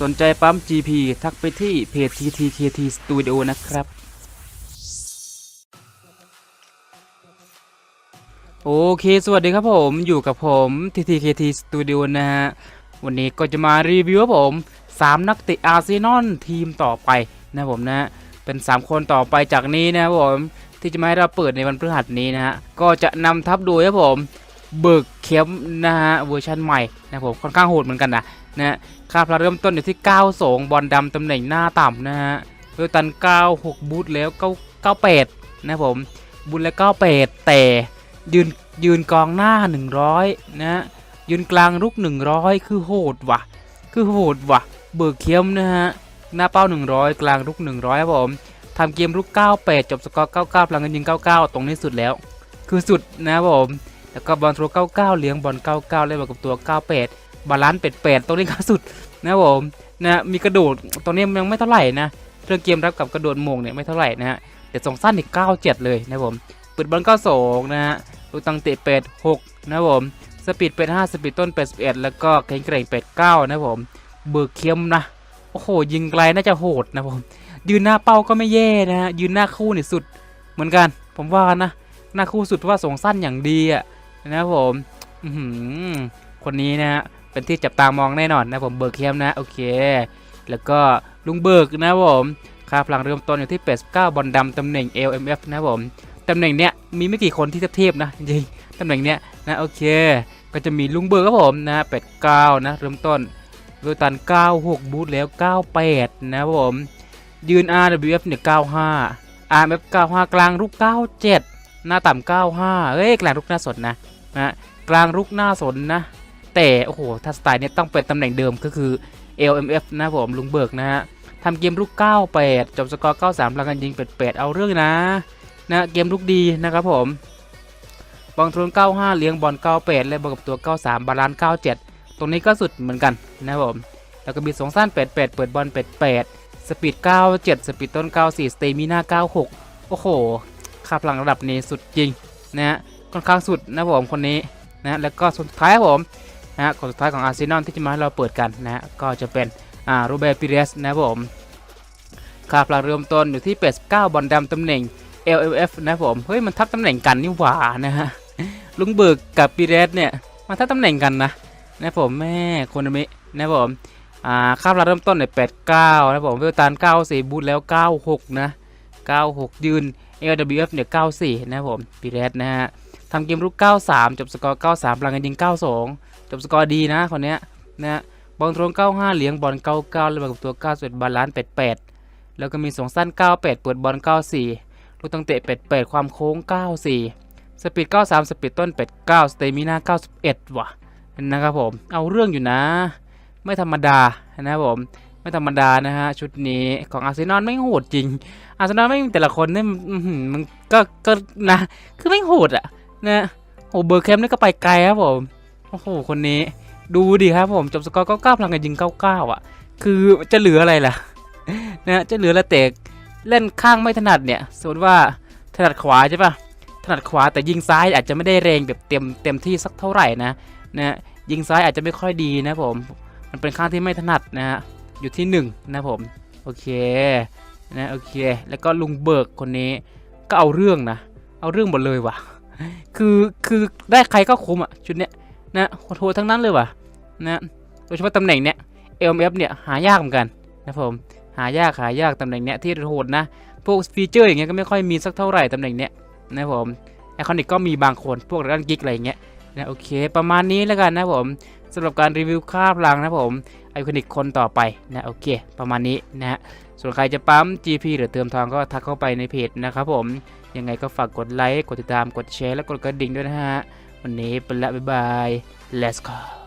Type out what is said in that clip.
สนใจปั๊ม GP ทักไปที่เพจ TTKT Studio นะครับ โอเค สวัสดีครับผมอยู่กับผม TTKT Studio นะฮะ วันนี้ก็จะมารีวิวครับผม 3 นักเตะอาร์เซนอลทีมต่อไปนะผมนะ เป็น 3 คนต่อไปจากนี้นะผม ที่จะมาให้เราเปิดในวันพฤหัสนี้นะฮะ ก็จะนำทัพโดยครับผม เบิกเข็มนะฮะเวอร์ชันใหม่นะผมค่อนข้างโหดเหมือนกันนะนะค่าพลังเริ่มต้นอยู่ที่ 92 บอลดำตำแหน่งหน้าต่ำนะฮะโดยตัน 96 บูทแล้ว9 98 นะผมบุญแล้ว 98 แต่ยืนยืนกองหน้า 100นะฮะยืนกลางลุก 100 คือโหดว่ะ คือโหดว่ะ เบิกเข็มนะฮะหน้าเป้า 100 กลางลุก 100ครับผมทำเกมลุก 98 จบสกอร์ 99พลังเงินยิง 99 ตรงนี้สุดแล้ว คือสุดนะครับผม แล้วก็บอลทรู99เลี้ยงบอล 99 เล่นบอลกับตัว 98 บาลานซ์เป็ดเป็ดตรงนี้ก็สุดนะผมนะมีกระโดดตรงนี้ยังไม่เท่าไหร่นะเรื่องเกมรับกับกระโดดมงเนี่ยไม่เท่าไหร่นะฮะเดี๋ยวส่งสั้นอีก97 เลยนะผมเปิดบอล92นะฮะลูกตังเตะเป็ด6นะผมสปีดเป็ด5สปีดต้นเป็ด11แล้วก็แข็งแกร่งเป็ด9นะผมเบิกเข้มนะโอ้โหยิงไกลน่าจะโหดนะผมยืนหน้าเป้าก็ไม่แย่นะฮะยืนหน้าคู่นี่สุดเหมือนกัน ผมว่านะหน้าคู่สุดเพราะว่าส่งสั้นอย่างดีอะ นะครับผมคนนี้นะฮะเป็นที่จับตามองแน่นอนนะผมเบิร์กเคมนะโอเค แล้วก็ลุงเบิร์กนะผมค่าพลังเริ่มต้นอยู่ที่89บอลดำตำแหน่ง LMF นะผมตำแหน่งเนี้ยมีไม่กี่คนที่เทียบนะจริงตำแหน่งเนี้ยนะโอเค ก็จะมีลุงเบิร์กครับผมนะ89นะเริ่มต้นโดยตัน 96 บูทแล้ว 98 นะครับผมยืน RWF เนี่ย95 RMF 95 กลางลูก97 หน้าต่ำ95เอ้ยกลางลูกหน้าสดนะนะฮะกลางรุกหน้าสนนะ แต่โอ้โหถ้าสไตล์เนี้ยต้องเป็นตำแหน่งเดิมก็คือ LMF นะผมลุงเบิกนะฮะทำเกมลุก 98 จบสกอร์ 93ล้วกันยิงเป็ดเอาเรื่องนะนะเกมลุกดีนะครับผมบอลทรน95 เลี้ยงบอล 98 และบอลกับตัว 93 บาลานซ์97 ตรงนี้ก็สุดเหมือนกันนะครับผมแล้วก็มีสองสั้น 88 เปิดบอล 88 สปีด 97 สปีดต้น 94 สเตมิน่า96 โอ้โห ค่าพลังระดับนี้สุดจริงนะฮะค่อนข้างสุดนะผมคนนี้นะแล้วก็สุดท้ายครับผมนะฮะคนสุดท้ายของอาร์เซนอลที่จะมาให้เราเปิดกันนะฮะก็จะเป็นอ่าโรเบร์ปิเรสนะครับผมค่าพลังเริ่มต้นอยู่ที่ 89 บอลดำตำแหน่ง LLF นะผมเฮ้ยมันทับตำแหน่งกันนี่หว่านะฮะลุงเบิร์กกับปิเรสเนี่ยมันทับตำแหน่งกันนะนะผมแม่คนมินะผมอ่าค่าพลังเริ่มต้นเนี่ย89นะผมเวลตาน94บูทแล้ว 96 นะ 96 ยืน LWF เนี่ย94 นะครับผมปิเรสนะฮะทำเกมรุก 93 จบสกอร์ 93พลังกันยิง 92 จบสกอร์ดีนะคนเนี้ยนะบอลตรง 95 เหลียงบอล 99เล่นกับตัว 91บาลานซ์88 แล้วก็มีสองสั้น 98 เปิดบอล 94 ลูกตั้งเตะ 88 ความโค้ง 94 สปีด 93 สปีดต้น 89 สเตมิน่า 91 ว่ะนะครับผม เอาเรื่องอยู่นะ ไม่ธรรมดานะครับผม ไม่ธรรมดานะฮะ ชุดนี้ของอาร์เซนอลไม่โหดจริง อาร์เซนอลไม่งแต่ละคนเนี่ยมันก็ก็นะ คือไม่โหดอะนะโอ้เบอร์แคมป์นี่ก็ไปไกลครับผมโอ้โหคนนี้ดูดิครับผมจบสกอร์99พลังกันยิง99อะ คือจะเหลืออะไรล่ะนะจะเหลือละเตกเล่นข้างไม่ถนัดเนี่ยสมมติว่าถนัดขวาใช่ปะถนัดขวาแต่ยิงซ้ายอาจจะไม่ได้แรงแบบเต็มเต็มที่สักเท่าไหร่นะนะยิงซ้ายอาจจะไม่ค่อยดีนะผมมันเป็นข้างที่ไม่ถนัดนะฮะ อยู่ที่ 1 นะผม โอเคนะโอเค แล้วก็ลุงเบิกคนนี้ก็เอาเรื่องนะ เอาเรื่องหมดเลยว่ะ คือคือได้ใครก็คุ้มอะชุดเนี้ยนะโหดๆทั้งนั้นเลยว่ะนะโดยเฉพาะตำแหน่งเนี้ย LMF เนี่ยหายากเหมือนกันนะผมหายากหายากตำแหน่งเนี้ยที่โหดนะพวกฟีเจอร์อย่างเงี้ยก็ไม่ค่อยมีสักเท่าไหร่ตำแหน่งเนี้ยนะผมไอคอนิกก็มีบางคนพวกด้านกิกอะไรเงี้ยนะโอเค ประมาณนี้แล้วกันนะผมสำหรับการรีวิวค่าพลังนะผม ไอคอนิกคนต่อไปนะโอเค ประมาณนี้นะฮะส่วนใครจะปั๊ม GP หรือเติมทองก็ทักเข้าไปในเพจนะครับผม ยังไงก็ฝากกดไลค์ กดติดตาม กดแชร์ และกดกระดิ่งด้วยนะฮะ วันนี้ไปละบ๊ายบาย let's go